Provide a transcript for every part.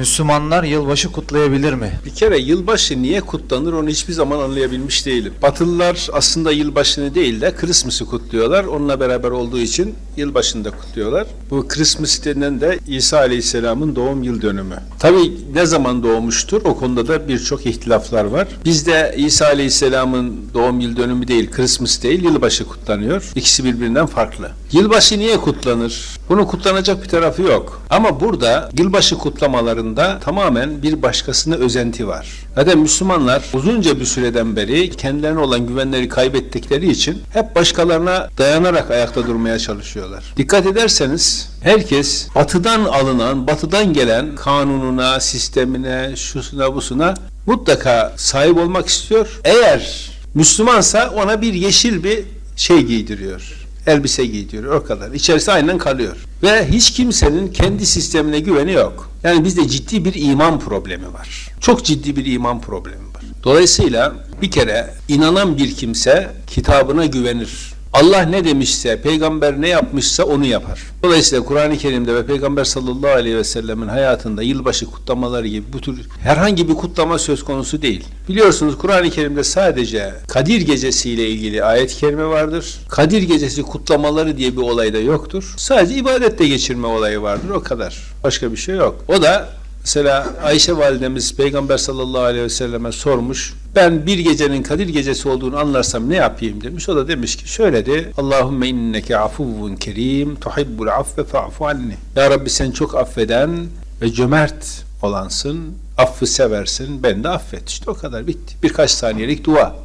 Müslümanlar yılbaşı kutlayabilir mi? Bir kere yılbaşı niye kutlanır onu hiçbir zaman anlayabilmiş değilim. Batılılar aslında yılbaşını değil de Christmas'ı kutluyorlar. Onunla beraber olduğu için yılbaşını da kutluyorlar. Bu Christmas denen de İsa Aleyhisselam'ın doğum yıl dönümü. Tabii ne zaman doğmuştur o konuda da birçok ihtilaflar var. Bizde İsa Aleyhisselam'ın doğum yıl dönümü değil, Christmas değil, yılbaşı kutlanıyor. İkisi birbirinden farklı. Yılbaşı niye kutlanır? Bunu kutlanacak bir tarafı yok. Ama burada yılbaşı kutlamalarında tamamen bir başkasına özenti var. Zaten Müslümanlar uzunca bir süreden beri kendilerine olan güvenleri kaybettikleri için hep başkalarına dayanarak ayakta durmaya çalışıyorlar. Dikkat ederseniz herkes batıdan alınan, batıdan gelen kanununa, sistemine, şusuna busuna mutlaka sahip olmak istiyor. Eğer Müslümansa ona bir yeşil bir şey giydiriyor elbise giydiriyor o kadar. İçerisi aynen kalıyor. Ve hiç kimsenin kendi sistemine güveni yok. Yani bizde ciddi bir iman problemi var. Çok ciddi bir iman problemi var. Dolayısıyla bir kere inanan bir kimse kitabına güvenir. Allah ne demişse, peygamber ne yapmışsa onu yapar. Dolayısıyla Kur'an-ı Kerim'de ve Peygamber sallallahu aleyhi ve sellemin hayatında yılbaşı kutlamaları gibi bu tür herhangi bir kutlama söz konusu değil. Biliyorsunuz Kur'an-ı Kerim'de sadece Kadir Gecesi ile ilgili ayet-i kerime vardır. Kadir Gecesi kutlamaları diye bir olay da yoktur. Sadece ibadette geçirme olayı vardır o kadar. Başka bir şey yok. O da Mesela Ayşe validemiz Peygamber sallallahu aleyhi ve selleme sormuş. Ben bir gecenin Kadir gecesi olduğunu anlarsam ne yapayım demiş. O da demiş ki şöyle de Allahümme inneke afuvun kerim tuhibbul affe fa'fu anni. Ya Rabbi sen çok affeden ve cömert olansın. Affı seversin. Ben de affet. İşte o kadar bitti. Birkaç saniyelik dua.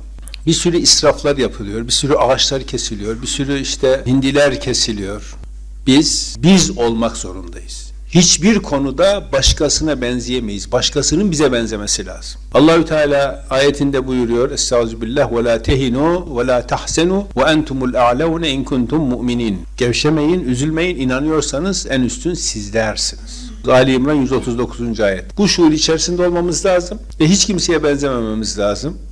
Bir sürü israflar yapılıyor. Bir sürü ağaçlar kesiliyor. Bir sürü işte hindiler kesiliyor. Biz biz olmak zorundayız. Hiçbir konuda başkasına benzeyemeyiz. Başkasının bize benzemesi lazım. Allahü Teala ayetinde buyuruyor: Estağfirullah ve la tehinu ve la tahsenu ve entumul a'laune in kuntum mu'minin. Gevşemeyin, üzülmeyin. inanıyorsanız en üstün sizlersiniz. Ali İmran 139. ayet. Bu şuur içerisinde olmamız lazım ve hiç kimseye benzemememiz lazım.